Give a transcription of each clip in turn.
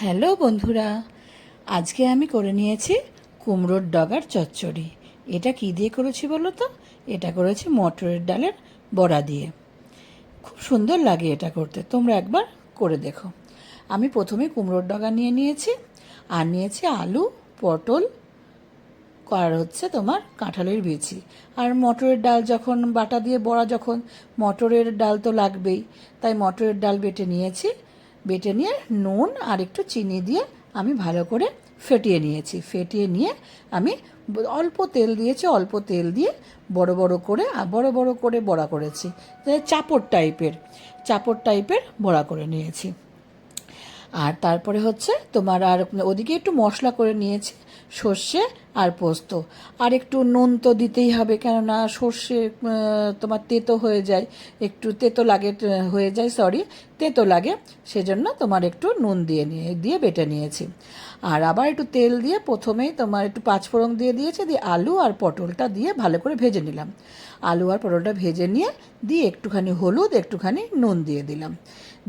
Hello বন্ধুরা, আজকে আমি করে নিয়েছি কুমড়োর ডগার চচ্চড়ি। এটা কি দিয়ে করেছি বলো তো? এটা করেছি মটরের ডালের বড়া দিয়ে। খুব সুন্দর লাগে এটা করতে, তোমরা একবার করে দেখো। আমি প্রথমে কুমড়োর ডগা নিয়ে নিয়েছি, আর নিয়েছি আলু, পটল, আর হচ্ছে তোমার কাঁঠালের বিচি। আর মটরের ডাল যখন, বাটা দিয়ে বড়া যখন, মটরের ডাল তো লাগবেই, তাই মটরের ডাল বেটে নিয়েছি। বেটে নিয়ে নুন আর একটু চিনি দিয়ে আমি ভালো করে ফেটিয়ে নিয়েছি। ফেটিয়ে নিয়ে আমি অল্প তেল দিয়েছি, অল্প তেল দিয়ে বড় বড় করে আর বড় বড় করে বড়া করেছি। চাপড় টাইপের চাপড় টাইপের বড়া করে নিয়েছি। আর তারপরে হচ্ছে তোমার আর ওদিকে একটু মশলা করে নিয়েছি। সর্ষে আর পোস্ত। আর একটু নুন তো দিতেই হবে, কেননা সর্ষে তোমার তেতো হয়ে যায়, একটু তেতো লাগে হয়ে যায় সরি তেতো লাগে, সেজন্য তোমার একটু নুন দিয়ে নিয়ে, দিয়ে বেটে নিয়েছি। আর আবার একটু তেল দিয়ে প্রথমেই তোমার একটু পাঁচফোড়ন দিয়ে দিয়েছি, দিয়ে আলু আর পটলটা দিয়ে ভালো করে ভেজে নিলাম। আলু আর পটলটা ভেজে নিয়ে, দিয়ে একটুখানি হলুদ, একটুখানি নুন দিয়ে দিলাম।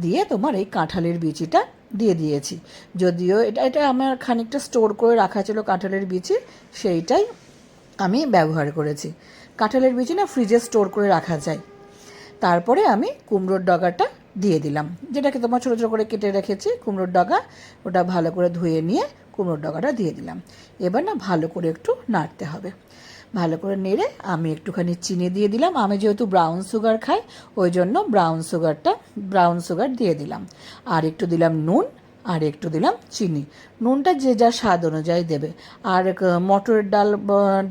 দিয়ে তোমার এই কাঁঠালের বিচিটা দিয়ে দিয়েছি। যদিও এটা এটা আমার খানিকটা স্টোর করে রাখা ছিল কাঁঠালের বিচি, সেইটাই আমি ব্যবহার করেছি। কাঁঠালের বিচি না ফ্রিজে স্টোর করে রাখা যায়। তারপরে আমি কুমড়োর ডগাটা দিয়ে দিলাম। যেটাকে তোমার ছোটো ছোটো করে কেটে রেখেছি, কুমড়োর ডগা, ওটা ভালো করে ধুয়ে নিয়ে কুমড়োর ডগাটা দিয়ে দিলাম। এবার না ভালো করে একটু নাড়তে হবে। ভালো করে নেড়ে আমি একটুখানি চিনি দিয়ে দিলাম। আমি যেহেতু ব্রাউন সুগার খাই, ওই জন্য ব্রাউন সুগারটা ব্রাউন সুগার দিয়ে দিলাম। আর একটু দিলাম নুন, আর একটু দিলাম চিনি। নুনটা যে যা স্বাদ অনুযায়ী দেবে। আর মটরের ডাল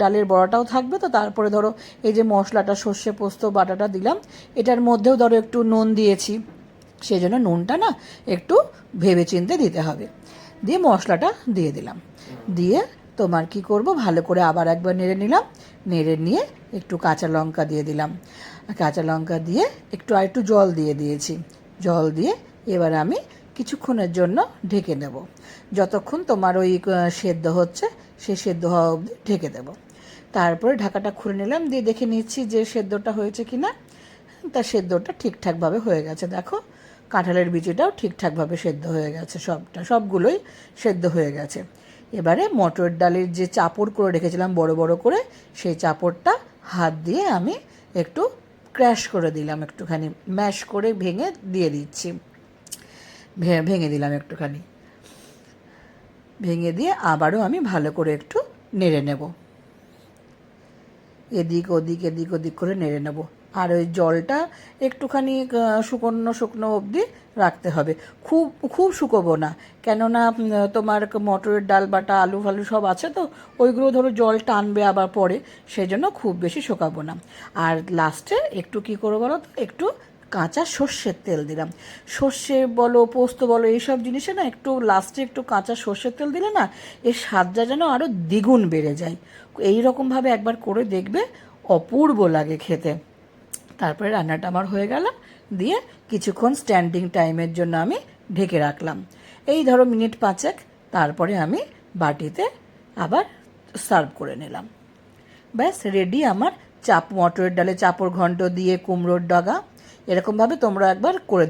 ডালের বড়াটাও থাকবে তো, তারপরে ধরো এই যে মশলাটা, সর্ষে পোস্ত, বাটাটা দিলাম। এটার মধ্যেও ধরো একটু নুন দিয়েছি। সেই জন্য নুনটা না একটু ভেবে চিনতে দিতে হবে। দিয়ে মশলাটা দিয়ে দিলাম। দিয়ে তোমার কি করব? ভালো করে আবার একবার নেড়ে নিলাম। নেড়ে নিয়ে একটু কাঁচা লঙ্কা দিয়ে দিলাম। কাঁচা লঙ্কা দিয়ে একটু আর একটু জল দিয়ে দিয়েছি। জল দিয়ে এবার আমি কিছুক্ষণের জন্য ঢেকে নেব। যতক্ষণ তোমার ওই সেদ্ধ হচ্ছে, সে সেদ্ধ হওয়া অবধি ঢেকে দেব। তারপরে ঢাকাটা খুলে নিলাম, দিয়ে দেখে নিচ্ছি যে সেদ্ধটা হয়েছে কি না তা সেদ্ধটা ঠিকঠাকভাবে হয়ে গেছে। দেখো, কাঁঠালের বিচিটাও ঠিকঠাকভাবে সেদ্ধ হয়ে গেছে। সবটা, সবগুলোই সেদ্ধ হয়ে গেছে। এবারে মটর ডালের যে চাপড় করে রেখেছিলাম বড় বড় করে, সেই চাপড়টা হাত দিয়ে আমি একটু ক্র্যাশ করে দিলাম, একটুখানি ম্যাশ করে ভেঙে দিয়ে দিচ্ছি। ভেঙে দিলাম একটুখানি। ভেঙে দিয়ে আবারও আমি ভালো করে একটু নেড়ে নেব। এদিক ওদিক এদিক ওদিক করে নেড়ে নেব। আর ওই জলটা একটুখানি শুকনো শুকনো অবধি রাখতে হবে। খুব খুব শুকোবো না। কেননা তোমার মটরের ডাল, বাটা, আলু ফালু সব আছে তো, ওইগুলো ধরো জল টানবে আবার পরে সেই জন্য খুব বেশি শুকাবো না। আর লাস্টে একটু কি করব বলো একটু কাঁচা সর্ষের তেল দিলাম। সর্ষে বলো, পোস্ত বলো, এইসব জিনিসে না একটু লাস্টে একটু কাঁচা সর্ষের তেল দিলে না এর স্বাদটা যেন আরও দ্বিগুণ বেড়ে যায়। এই রকমভাবে একবার করে দেখবে, অপূর্ব লাগে খেতে। তারপরে রান্নাটা আমার হয়ে গেল। দিয়ে কিছুক্ষণ স্ট্যান্ডিং টাইমের জন্য আমি ঢেকে রাখলাম। এই ধরো মিনিট পাঁচেক, তারপরে আমি বাটিতে আবার সার্ভ করে নিলাম। ব্যাস রেডি আমার চাপ মটরের ডালে চাপড় ঘন্ট দিয়ে কুমড়োর ডগা। এরকমভাবে তোমরা একবার করে